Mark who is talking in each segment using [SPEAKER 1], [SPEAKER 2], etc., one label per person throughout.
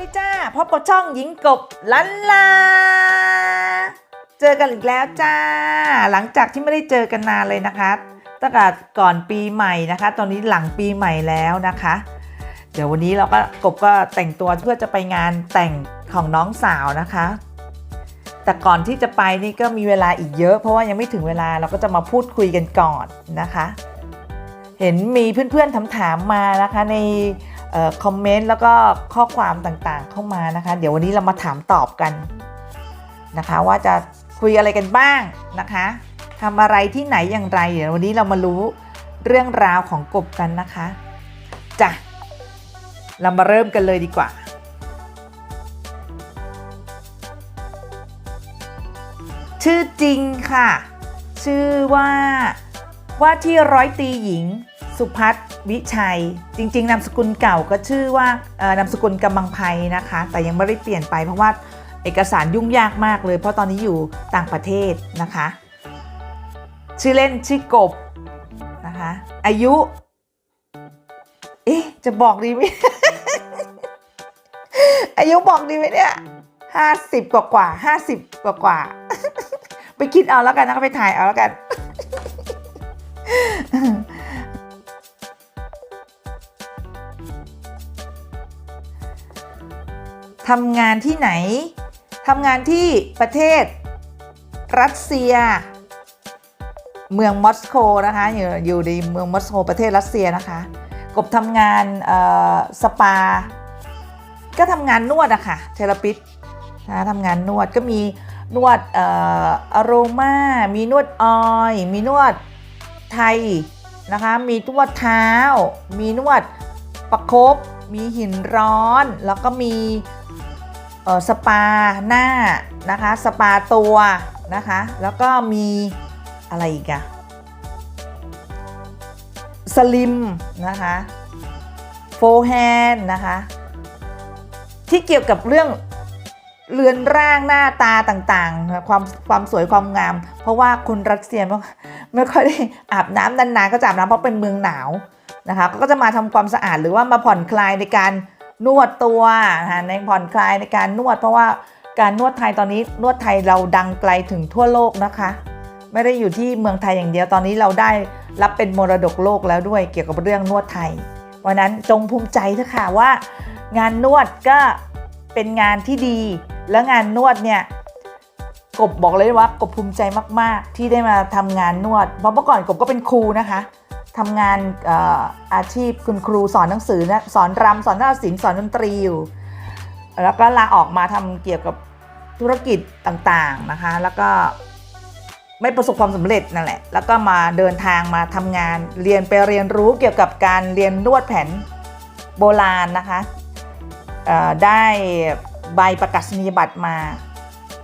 [SPEAKER 1] ดีจ้าพบกับช่องหญิงกบลันลา เจอกันอีกแล้วจ้า หลังจากที่ไม่ได้เจอกันนานเลยนะคะตั้งแต่ก่อนปีใหม่นะคะ ตอนนี้หลังปีใหม่แล้วนะคะ เดี๋ยววันนี้เราก็กบก็แต่งตัวเพื่อจะไปงานแต่งของน้องสาวนะคะ แต่ก่อนที่จะไปนี่ก็มีเวลาอีกเยอะ เพราะว่ายังไม่ถึงเวลาเราก็จะมาพูดคุยกันก่อนนะคะ เห็นมีเพื่อนๆถามๆมานะคะใน คอมเมนต์แล้วก็ข้อความต่างๆเข้ามานะคะ เดี๋ยววันนี้เรามาถามตอบกันนะคะ ว่าจะคุยอะไรกันบ้างนะคะทำอะไรที่ไหนอย่างไร เดี๋ยววันนี้เรามารู้เรื่องราวของกบกันนะคะจ้ะเรามาเริ่มกันเลยดีกว่า ชื่อจริงค่ะ ชื่อว่าว่าที่ร้อยตีหญิง สุพัฒน์วิชัย จริง ๆนามสกุลเก่าก็ชื่อว่านามสกุลกำมังไพนะคะ แต่ยังไม่ได้เปลี่ยนไปเพราะว่าเอกสารยุ่งยากมากเลย เพราะตอนนี้อยู่ต่างประเทศนะคะ ชื่อเล่นชื่อกบนะคะอายุ เอ๊ะจะบอกดีไหมอายุบอกดีไหมเนี่ยห้าสิบกว่ากว่าห้าสิบกว่ากว่าไปคิดเอาแล้วกันนะไปถ่ายเอาแล้วกัน ทำงานที่ไหน ทำงานที่ประเทศ รัสเซีย เมืองมอสโกนะคะ อยู่อยู่ในเมืองมอสโกประเทศรัสเซียนะคะ กบทำงานสปา ก็ทำงานนวดอะค่ะเทเลปิสนะทำงานนวดก็มีนวดอ่อโรมา มีนวดออยมีนวดไทยนะคะ มีนวดเท้า มีนวดประคบมีหินร้อน แล้วก็มี สปาหน้านะคะสปาตัวนะคะแล้วก็มีอะไรอีกอะสลิมนะคะโฟแฮนนะคะที่เกี่ยวกับเรื่องเรือนร่างหน้าตาต่างๆ ความความสวยความงาม เพราะว่าคนรัสเซียไม่ไม่ค่อยได้อาบน้ำนานๆก็จะอาบน้ำเพราะเป็นเมืองหนาวนะคะก็จะมาทำความสะอาดหรือว่ามาผ่อนคลายในการ นวดตัวนะคะในผ่อนคลายในการนวด เพราะว่าการนวดไทยตอนนี้นวดไทยเราดังไกลถึงทั่วโลกนะคะ ไม่ได้อยู่ที่เมืองไทยอย่างเดียวตอนนี้เราได้รับเป็นมรดกโลกแล้วด้วยเกี่ยวกับเรื่องนวดไทยวันนั้นจงภูมิใจเถอะค่ะว่า งานนวดก็เป็นงานที่ดี แล้วงานนวดเนี่ยกบบอกเลยว่ากบภูมิใจมาก ๆ ที่ได้มาทำงานนวดเพราะเมื่อก่อนกบก็เป็นครูนะคะ ทำงานอาชีพคุณครูสอนหนังสือนะสอนรำสอนนาฏศิลป์สอนดนตรีอยู่ แล้วก็ลาออกมาทำเกี่ยวกับธุรกิจต่างๆนะคะ แล้วก็ไม่ประสบความสำเร็จนั่นแหละ แล้วก็มาเดินทางมาทำงาน เรียนไปเรียนรู้เกี่ยวกับการเรียนนวดแผนโบราณนะคะ ได้ใบประกาศนียบัตรมา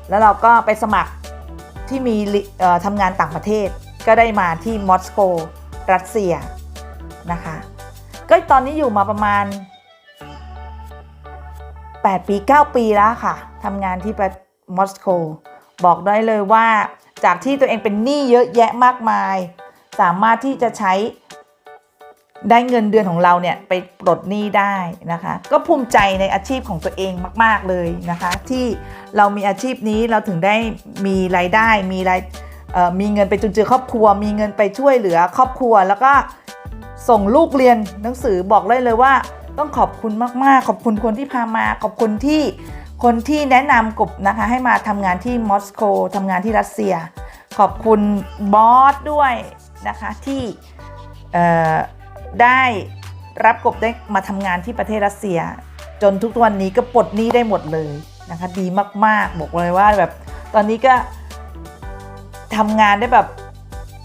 [SPEAKER 1] แล้วเราก็ไปสมัครที่มีทำงานต่างประเทศ ก็ได้มาที่มอสโก รัสเซียนะคะ ก็ตอนนี้อยู่มาประมาณ 8 ปี 9 ปีแล้วค่ะทำงานที่ประมอสโกบอกได้เลยว่าจากที่ตัวเองเป็นหนี้เยอะแยะมากมาย สามารถที่จะใช้ได้เงินเดือนของเราเนี่ยไปปลดหนี้ได้นะคะ ก็ภูมิใจในอาชีพของตัวเองมาก ๆเลยนะคะ ที่เรามีอาชีพนี้เราถึงได้มีรายได้มีราย มีเงินไปจุนเจือครอบครัว มีเงินไปช่วยเหลือครอบครัว แล้วก็ส่งลูกเรียนหนังสือบอกเลยเลยว่า ต้องขอบคุณมากๆ ขอบคุณคนที่พามา ขอบคุณที่คนที่แนะนำกบนะคะให้มาทำงานที่มอสโกทำงานที่รัสเซีย ขอบคุณบอสด้วยนะคะที่ได้รับกบได้มาทำงานที่ประเทศรัสเซีย จนทุกวันนี้ก็ปลดหนี้ได้หมดเลยนะคะดีมากๆบอกเลยว่าแบบตอนนี้ก็ ทำงานได้แบบ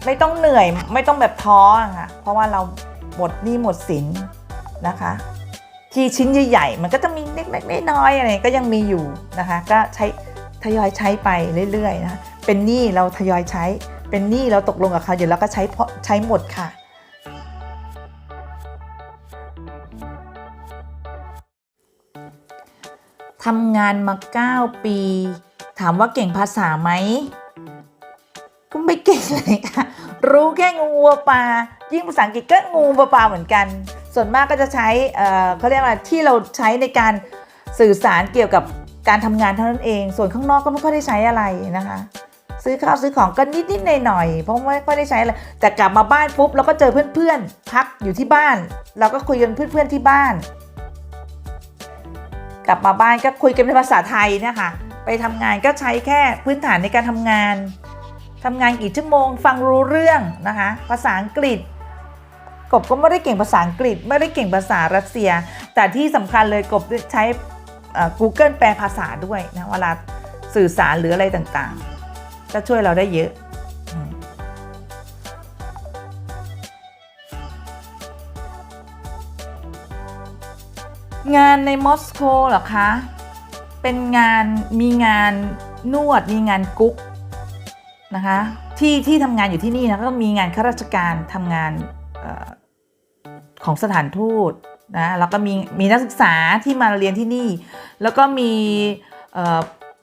[SPEAKER 1] ไม่ต้องเหนื่อยไม่ต้องแบบท้ออะค่ะเพราะว่าเราหมดหนี้หมดสินนะคะที่ชิ้นใหญ่ๆมันก็จะมีเล็กๆน้อยๆอะไรก็ยังมีอยู่นะคะ ก็ใช้ทยอยใช้ไปเรื่อยๆนะะเป็นหนี้เราทยอยใช้ เป็นหนี้เราตกลงกับเขาเดี๋ยวเราก็ใช้ใช้หมดค่ะทำงานมา 9 ปี ถามว่าเก่งภาษาไหม ก็ไม่เก่งเลยค่ะ รู้แค่งูวัวปลา ยิ่งภาษาอังกฤษก็งูวัวปลาเหมือนกัน ส่วนมากก็จะใช้เออเขาเรียกว่าที่เราใช้ในการสื่อสารเกี่ยวกับการทำงานเท่านั้นเอง ส่วนข้างนอกก็ไม่ค่อยได้ใช้อะไรนะคะ ซื้อข้าวซื้อของก็นิดๆหน่อยๆเพราะไม่ค่อยได้ใช้อะไรแต่กลับมาบ้านปุ๊บเราก็เจอเพื่อนๆ พักอยู่ที่บ้าน เราก็คุยกันเพื่อนๆที่บ้าน กลับมาบ้านก็คุยกันเป็นภาษาไทยนะคะ ไปทำงานก็ใช้แค่พื้นฐานในการทำงาน ทำงานกี่ชั่วโมง ฟังรู้เรื่องนะคะ ภาษาอังกฤษ กบก็ไม่ได้เก่งภาษาอังกฤษ ไม่ได้เก่งภาษารัสเซีย แต่ที่สำคัญเลยกบใช้ Google แปลภาษาด้วยนะเวลาสื่อสารหรืออะไรต่างๆ จะช่วยเราได้เยอะงานในมอสโกเหรอคะ เป็นงานมีงานนวดมีงานกุ๊ก นะคะที่ที่ทำงานอยู่ที่นี่นะก็มีงานข้าราชการทำงานออของสถานทูตนะแล้วก็มีมีนักศึกษาที่มาเรียนที่นี่ แล้วก็มี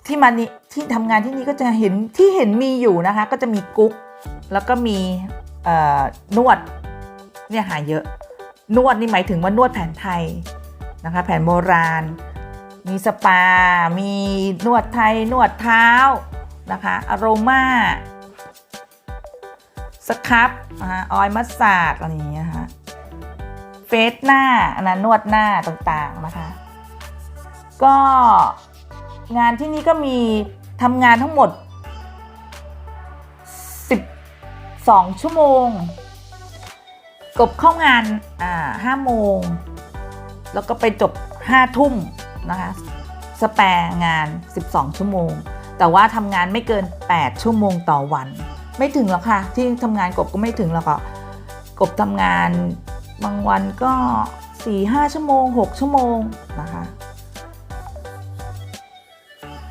[SPEAKER 1] ที่มานี่ที่ทำงานที่นี่ก็จะเห็นที่เห็นมีอยู่นะคะก็จะมีกุ๊กแล้วก็มีนวดเนี่ยหาเยอะ นวดนี่หมายถึงว่านวดแผนไทยนะคะแผนโบราณ มีสปา มีนวดไทยนวดเท้า นะคะอโรมาสครับนะคะออยมัสซาดอะไรอย่างเงี้ยนะคะเฟสหน้าอันนั้นนวดหน้าต่างๆนะคะ ก็งานที่นี่ก็มีทำงานทั้งหมด 12 ชั่วโมง กบเข้างาน อ่า5โมง แล้วก็ไปจบ5ทุ่มนะคะ สแปรงาน 12 ชั่วโมง แต่ว่าทำงานไม่เกิน 8 ชั่วโมงต่อวัน ไม่ถึงหรอกค่ะ ที่ทำงานกบก็ไม่ถึงหรอกค่ะกบทำงานบางวันก็ 4-5 ชั่วโมง 6 ชั่วโมงนะคะ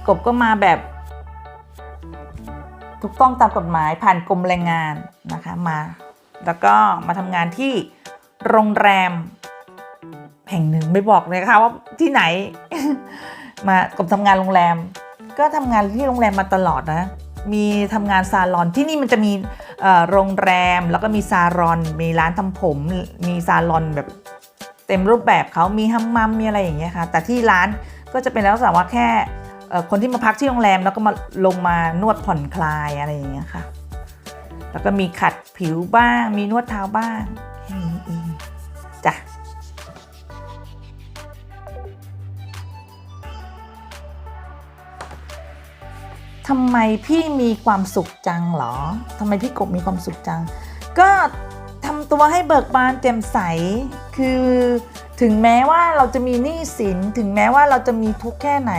[SPEAKER 1] กบก็มาแบบถูกต้องตามกฎหมายผ่านกรมแรงงานนะคะมา แล้วก็มาทำงานที่โรงแรมแห่งหนึ่งไม่บอกเลยค่ะว่าที่ไหน มากบทำงานโรงแรม ก็ทำงานที่โรงแรมมาตลอดนะ มีทำงานซาลอนที่นี่มันจะมีโรงแรมแล้วก็มีซาลอน มีร้านทำผม มีซาลอนแบบเต็มรูปแบบเขามีฮัมมัมมีอะไรอย่างเงี้ยค่ะ แต่ที่ร้านก็จะเป็นแลักษณะว่าแค่คนที่มาพักที่โรงแรมแล้วก็มาลงมานวดผ่อนคลายอะไรอย่างเงี้ยค่ะ แล้วก็มีขัดผิวบ้าง มีนวดเท้าบ้างแค่นี้เองจ้ะ ทำไมพี่มีความสุขจังหรอทำไมพี่กบมีความสุขจัง ก็ทำตัวให้เบิกบานแจ่มใส คือถึงแม้ว่าเราจะมีหนี้สิน ถึงแม้ว่าเราจะมีทุกข์แค่ไหน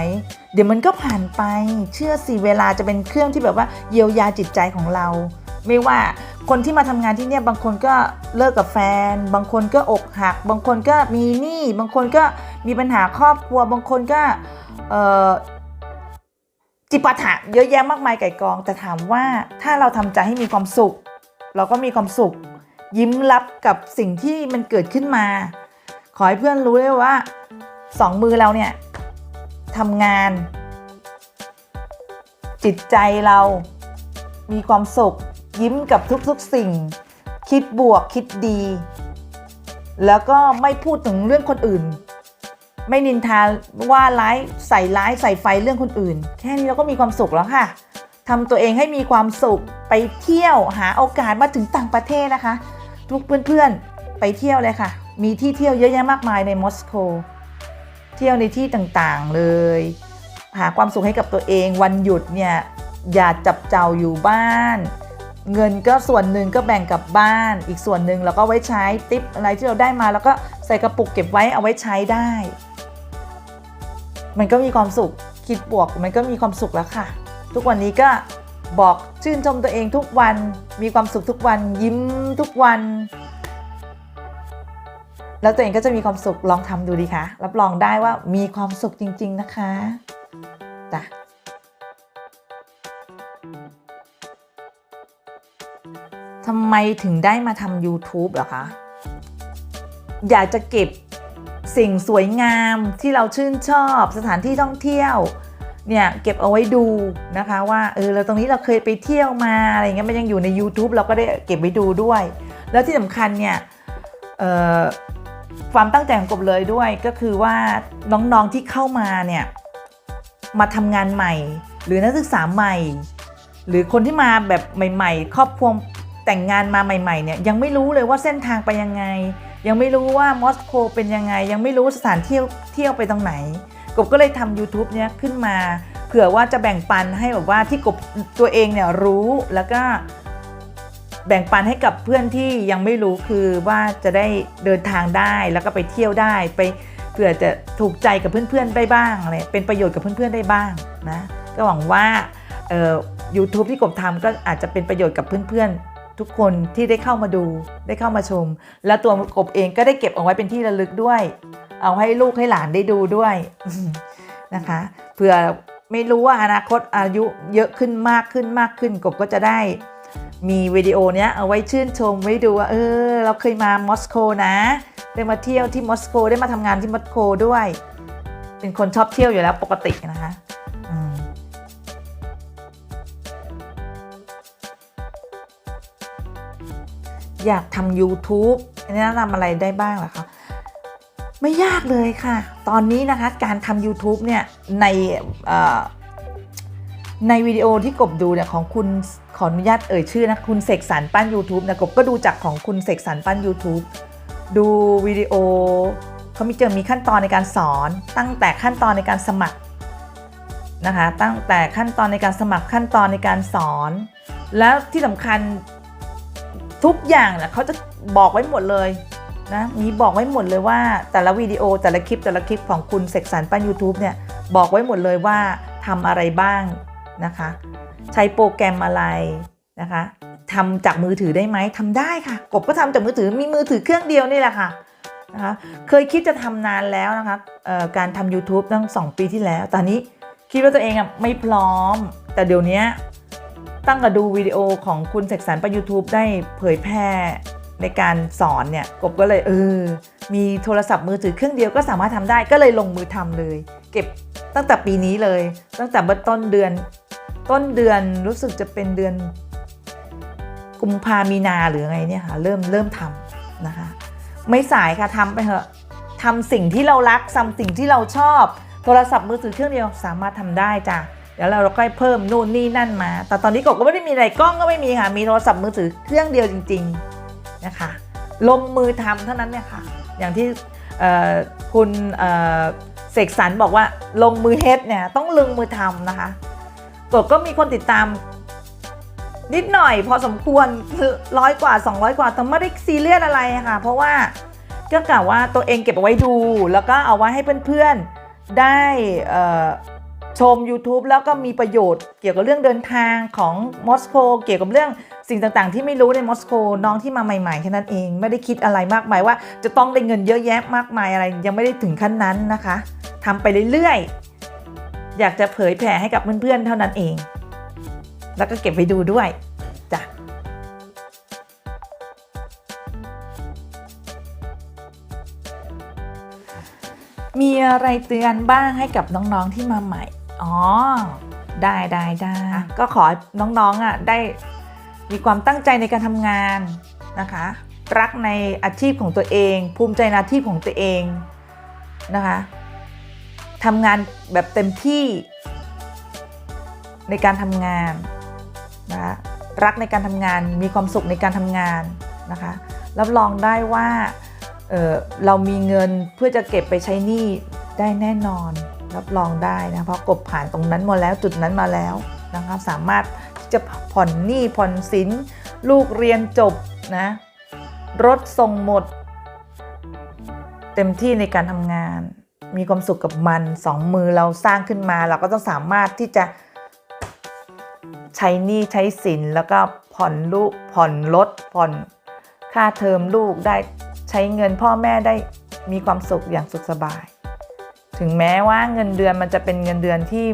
[SPEAKER 1] เดี๋ยวมันก็ผ่านไป เชื่อสิเวลาจะเป็นเครื่องที่แบบว่าเยียวยาจิตใจของเรา ไม่ว่าคนที่มาทำงานที่เนี่ยบางคนก็เลิกกับแฟน บางคนก็อกหัก บางคนก็มีหนี้ บางคนก็มีปัญหาครอบครัว บางคนก็เอ่อ จิปาถะเยอะแยะมากมายไก่กอง แต่ถามว่าถ้าเราทำใจให้มีความสุข เราก็มีความสุข ยิ้มรับกับสิ่งที่มันเกิดขึ้นมา ขอให้เพื่อนรู้เลยว่าสองมือเราเนี่ยทำงาน จิตใจเรามีความสุข ยิ้มกับทุกๆสิ่ง คิดบวกคิดดี แล้วก็ไม่พูดถึงเรื่องคนอื่น ไม่นินทาว่าร้ายใส่ร้ายใส่ไฟเรื่องคนอื่น แค่นี้เราก็มีความสุขแล้วค่ะทำตัวเองให้มีความสุขไปเที่ยวหาโอกาสมาถึงต่างประเทศนะคะ ทุกเพื่อนๆไปเที่ยวเลยค่ะ มีที่เที่ยวเยอะแยะมากมายในมอสโกเที่ยวในที่ต่างๆเลย หาความสุขให้กับตัวเองวันหยุดเนี่ยอย่าจับเจ้าอยู่บ้าน เงินก็ส่วนหนึ่งก็แบ่งกับบ้าน อีกส่วนหนึ่งเราก็ไว้ใช้ติปอะไรที่เราได้มา แล้วก็ใส่กระปุกเก็บไว้เอาไว้ใช้ได้ มันก็มีความสุขคิดบวกมันก็มีความสุขแล้วค่ะ ทุกวันนี้ก็บอกชื่นชมตัวเองทุกวันมีความสุขทุกวันยิ้มทุกวัน แล้วตัวเองก็จะมีความสุขลองทำดูดีคะรับรองได้ว่ามีความสุขจริง ๆนะคะจ้ะทำไมถึงได้มาทำ YouTube เหรอคะ อยากจะเก็บ สิ่งสวยงามที่เราชื่นชอบสถานที่ท่องเที่ยวเนี่ยเก็บเอาไว้ดูนะคะว่าเออเราตรงนี้เราเคยไปเที่ยวมาอะไรเงี้ยมันยังอยู่ใน YouTube เราก็ได้เก็บไว้ดูด้วย แล้วที่สำคัญเนี่ยความตั้งใจของกบเลยด้วยก็คือว่าน้องๆที่เข้ามาเนี่ยมาทำงานใหม่ หรือนักศึกษาใหม่ หรือคนที่มาแบบใหม่ ๆ ครอบครัวแต่งงานมาใหม่ๆเนี่ยยังไม่รู้เลยว่าเส้นทางไปยังไง ยังไม่รู้ว่ามอสโกเป็นยังไง ยังไม่รู้สถานที่เที่ยวไปตรงไหน กบก็เลยทำ YouTube เนี้ยขึ้นมาเผื่อว่าจะแบ่งปันให้แบบว่าที่กบตัวเองเนี่ยรู้แล้วก็แบ่งปันให้กับเพื่อนที่ยังไม่รู้คือว่าจะได้เดินทางได้แล้วก็ไปเที่ยวได้ไปเผื่อจะถูกใจกับเพื่อนๆได้บ้างอะไรเป็นประโยชน์กับเพื่อนๆได้บ้างนะก็หวังว่าเอ่อ YouTube ที่กบทำก็อาจจะเป็นประโยชน์กับเพื่อนๆ ทุกคนที่ได้เข้ามาดูได้เข้ามาชม แล้วตัวกบเองก็ได้เก็บเอาไว้เป็นที่ระลึกด้วย เอาให้ลูกให้หลานได้ดูด้วยนะคะเผื่อไม่รู้ว่าอนาคตอายุเยอะขึ้นมากขึ้นมากขึ้น กบก็จะได้มีวิดีโอเนี้ยเอาไว้ชื่นชมไว้ดูว่าเออ เราเคยมามอสโกนะได้มาเที่ยวที่มอสโกได้มาทำงานที่มอสโกด้วย เป็นคนชอบเที่ยวอยู่แล้วปกตินะคะ อยากทำ YouTube แนะนำอะไรได้บ้างเหรอคะไม่ยากเลยค่ะ ตอนนี้นะคะการทำ YouTube เนี่ยในในวิดีโอที่กบดูเนี่ยของคุณขออนุญาตเอ่ยชื่อนะคุณเสกสรรปั้น YouTube นะกบก็ดูจากของคุณเสกสรรปั้น YouTube ดูวิดีโอเขามีเจอมีขั้นตอนในการสอน ตั้งแต่ขั้นตอนในการสมัครนะคะตั้งแต่ขั้นตอนในการสมัครขั้นตอนในการสอน แล้วที่สำคัญ ทุกอย่างนี่ยเขาจะบอกไว้หมดเลยนะมีบอกไว้หมดเลยว่าแต่ละวิดีโอแต่ละคลิปแต่ละคลิปของคุณเสกสรรปั้น YouTube เนี่ยบอกไว้หมดเลยว่าทำอะไรบ้างนะคะ ใช้โปรแกรมอะไรนะคะทำจากมือถือได้ไหมทำได้ค่ะ กบก็ทำจากมือถือมีมือถือเครื่องเดียวนี่แหละค่ะนะคะเคยคิดจะทำนานแล้วนะคะการทำ YouTube ตั้ง 2 ปีที่แล้ว ตอนนี้คิดว่าตัวเองอะไม่พร้อม แต่เดี๋ยวนี้ ตั้งแต่ดูวิดีโอของคุณเสกสรรปั้น YouTube ได้เผยแพร่ในการสอนเนี่ยกบก็เลยเออ มีโทรศัพท์มือถือเครื่องเดียวก็สามารถทำได้ก็เลยลงมือทำเลย เก็บตั้งแต่ปีนี้เลย ตั้งแต่เมื่อต้นเดือน ต้นเดือนรู้สึกจะเป็นเดือน กุมภามีนาหรือไงเนี่ยค่ะเริ่มเริ่มทำนะคะ ไม่สายค่ะทำไปเถอะทำสิ่งที่เรารักทำสิ่งที่เราชอบ โทรศัพท์มือถือเครื่องเดียวสามารถทำได้จ้ะ เดี๋ยวเราเราก็เพิ่มนู่นนี่นั่นมา แต่ตอนนี้กบก็ไม่ได้มีอะไรกล้องก็ไม่มีค่ะ มีโทรศัพท์มือถือเครื่องเดียวจริง ๆนะคะ ลงมือทำเท่านั้นเนี่ยค่ะ อย่างที่คุณเสกสรรบอกว่าลงมือเฮ็ดเนี่ยต้องลงมือทำนะคะกดก็มีคนติดตามนิดหน่อยพอสมควรคือร้อยกว่า 200 กว่าแต่ไม่ได้ซีเรียสอะไรค่ะ เพราะว่าก็กล่าวว่าตัวเองเก็บเอาไว้ดู แล้วก็เอาไว้ให้เพื่อนๆได้ ชม YouTube แล้วก็มีประโยชน์เกี่ยวกับเรื่องเดินทางของมอสโกเกี่ยวกับเรื่องสิ่งต่างๆ ที่ไม่รู้ในมอสโกน้องที่มาใหม่ๆแค่นั้นเอง ไม่ได้คิดอะไรมากมายว่า จะต้องได้เงินเยอะแยะมากมายอะไร ยังไม่ได้ถึงขั้นนั้นนะคะทำไปเรื่อยๆ อยากจะเผยแผ่ให้กับเพื่อนๆเท่านั้นเอง แล้วก็เก็บไว้ดูด้วยจ้ะมีอะไรเตือนบ้างให้กับน้องๆที่มาใหม่ อ๋อ ได้ได้ได้ก็ขอให้น้องๆอะได้มีความตั้งใจในการทำงานนะคะ รักในอาชีพของตัวเอง ภูมิใจในอาชีพของตัวเองนะคะทำงานแบบเต็มที่ในการทำงานนะคะรักในการทำงานมีความสุขในการทำงานนะคะรับรองได้ว่าเออเรามีเงินเพื่อจะเก็บไปใช้หนี้ได้แน่นอน รับรองได้นะเพราะกบผ่านตรงนั้นมาแล้วจุดนั้นมาแล้วนะคะสามารถที่จะผ่อนหนี้ผ่อนสินลูกเรียนจบนะรถส่งหมด เต็มที่ในการทำงาน มีความสุขกับมันสองมือเราสร้างขึ้นมา เราก็ต้องสามารถที่จะใช้หนี้ใช้สินแล้วก็ผ่อนลูกผ่อนรถผ่อนค่าเทอมลูกได้ใช้เงินพ่อแม่ได้มีความสุขอย่างสุขสบาย ถึงแม้ว่าเงินเดือนมันจะเป็นเงินเดือนที่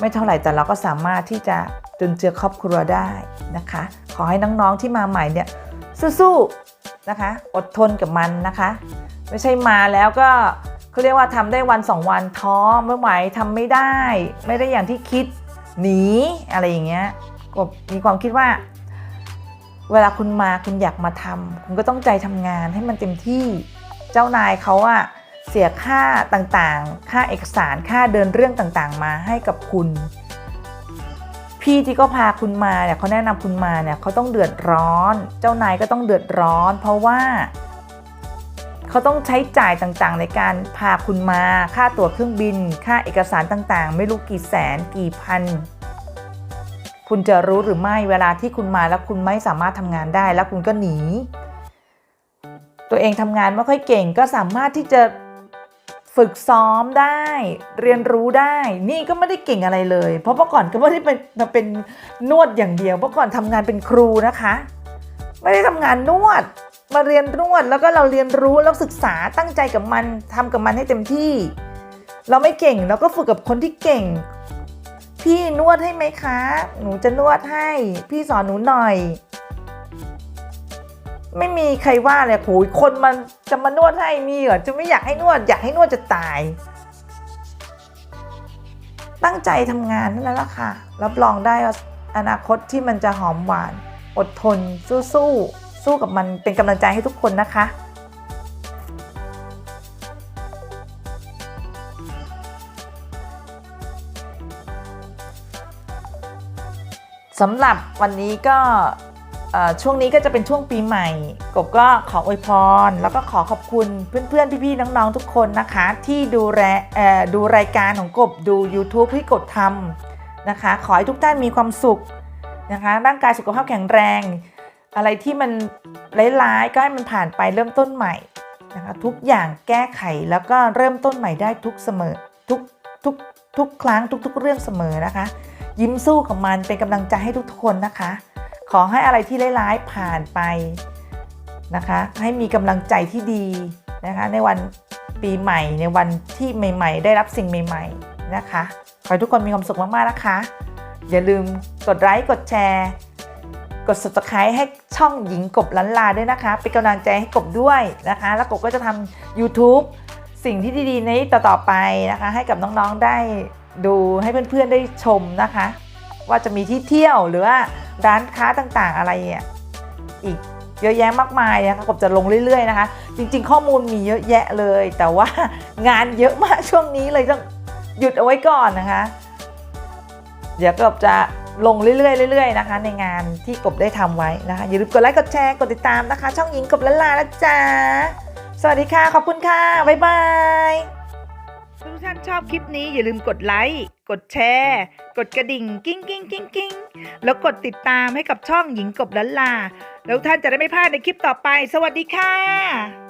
[SPEAKER 1] ไม่เท่าไหร่แต่เราก็สามารถที่จะจุนเจือครอบครัวได้นะคะ ขอให้น้องๆที่มาใหม่เนี่ยสู้ๆนะคะ อดทนกับมันนะคะ ไม่ใช่มาแล้วก็เขาเรียกว่าทำได้วันสองวันท้อไม่ไหวทำไม่ได้ ไม่ได้อย่างที่คิดหนีอะไรอย่างเงี้ยก็มีความคิดว่า เวลาคุณมาคุณอยากมาทำคุณก็ต้องใจทำงานให้มันเต็มที่เจ้านายเขาอะ เสียค่าต่างๆ ค่าเอกสาร ค่าเดินเรื่องต่างๆ มาให้กับคุณ พี่ที่ก็พาคุณมาเนี่ยเขาแนะนำคุณมาเนี่ยเขาต้องเดือดร้อน เจ้านายก็ต้องเดือดร้อน เพราะว่าเขาต้องใช้จ่ายต่างๆ ในการพาคุณมา ค่าตั๋วเครื่องบิน ค่าเอกสารต่างๆ ไม่รู้กี่แสนกี่พัน คุณจะรู้หรือไม่เวลาที่คุณมาแล้วคุณไม่สามารถทำงานได้แล้วคุณก็หนี ตัวเองทำงานไม่ค่อยเก่งก็สามารถที่จะ ฝึกซ้อมได้ เรียนรู้ได้ นี่ก็ไม่ได้เก่งอะไรเลย เพราะเมื่อก่อนก็ไม่ได้เป็นมาเป็นนวดอย่างเดียวเมื่อก่อนทำงานเป็นครูนะคะ ไม่ได้ทำงานนวด มาเรียนนวดแล้วก็เราเรียนรู้แล้วศึกษาตั้งใจกับมันทำกับมันให้เต็มที่ เราไม่เก่งเราก็ฝึกกับคนที่เก่ง พี่นวดให้ไหมคะ หนูจะนวดให้ พี่สอนหนูหน่อย ไม่มีใครว่าเลยโหยคนมันจะมานวดให้มีเหรอจะไม่อยากให้นวด อยากให้นวดจะตาย ตั้งใจทำงานนั่นแหละค่ะ รับรองได้ว่าอนาคตที่มันจะหอมหวาน อดทน สู้สู้สู้กับมันเป็นกำลังใจให้ทุกคนนะคะสำหรับวันนี้ก็ ช่วงนี้ก็จะเป็นช่วงปีใหม่ กบก็ขออวยพร แล้วก็ขอขอบคุณเพื่อนๆ พี่ๆ น้องๆ ทุกคนนะคะ ที่ดูแลดูรายการของกบดู YouTube ที่กดทำนะคะ ขอให้ทุกท่านมีความสุขนะคะร่างกายสุขภาพแข็งแรง อะไรที่มันร้ายๆก็ให้มันผ่านไปเริ่มต้นใหม่นะคะทุกอย่างแก้ไขแล้วก็เริ่มต้นใหม่ได้ทุกเสมอทุกทุกทุกครั้งทุกๆ เรื่องเสมอนะคะ ยิ้มสู้กับมันเป็นกำลังใจให้ทุกคนนะคะ ขอให้อะไรที่ร้ายๆผ่านไปนะคะ ให้มีกำลังใจที่ดีนะคะ ในวันปีใหม่ในวันที่ใหม่ ๆ ได้รับสิ่งใหม่ ๆนะคะ ขอให้ทุกคนมีความสุขมากๆนะคะ อย่าลืมกดไลค์กดแชร์กด subscribe ให้ช่องหญิงกบลันลาด้วยนะคะ เป็นกำลังใจให้กบด้วยนะคะ แล้วกบก็จะทำ YouTube สิ่งที่ดีๆในต่อๆไปนะคะ ให้กับน้องๆได้ดูให้เพื่อนๆได้ชมนะคะ ว่าจะมีที่เที่ยวหรือว่า ร้านค้าต่างๆ อะไรเนี่ยอีกเยอะแยะมากมายนะคะกบจะลงเรื่อย ๆ นะคะ จริง ๆ ข้อมูลมีเยอะแยะเลย แต่ว่างานเยอะมากช่วงนี้เลยต้องหยุดเอาไว้ก่อนนะคะ เดี๋ยวกบจะลงเรื่อยๆเรื่อยๆนะคะ ในงานที่กบได้ทำไว้นะคะ อย่าลืมกดไลค์กดแชร์กดติดตามนะคะ ช่องหญิงกบละลานะจ๊ะสวัสดีค่ะ ขอบคุณค่ะ บ๊ายบายทุกท่านชอบคลิปนี้อย่าลืมกดไลค์ กดแชร์ กดกระดิ่งกิ้งกิ้งกิ้งกิ้งแล้วกดติดตามให้กับช่องหญิงกบละลา แล้วท่านจะได้ไม่พลาดในคลิปต่อไป สวัสดีค่ะ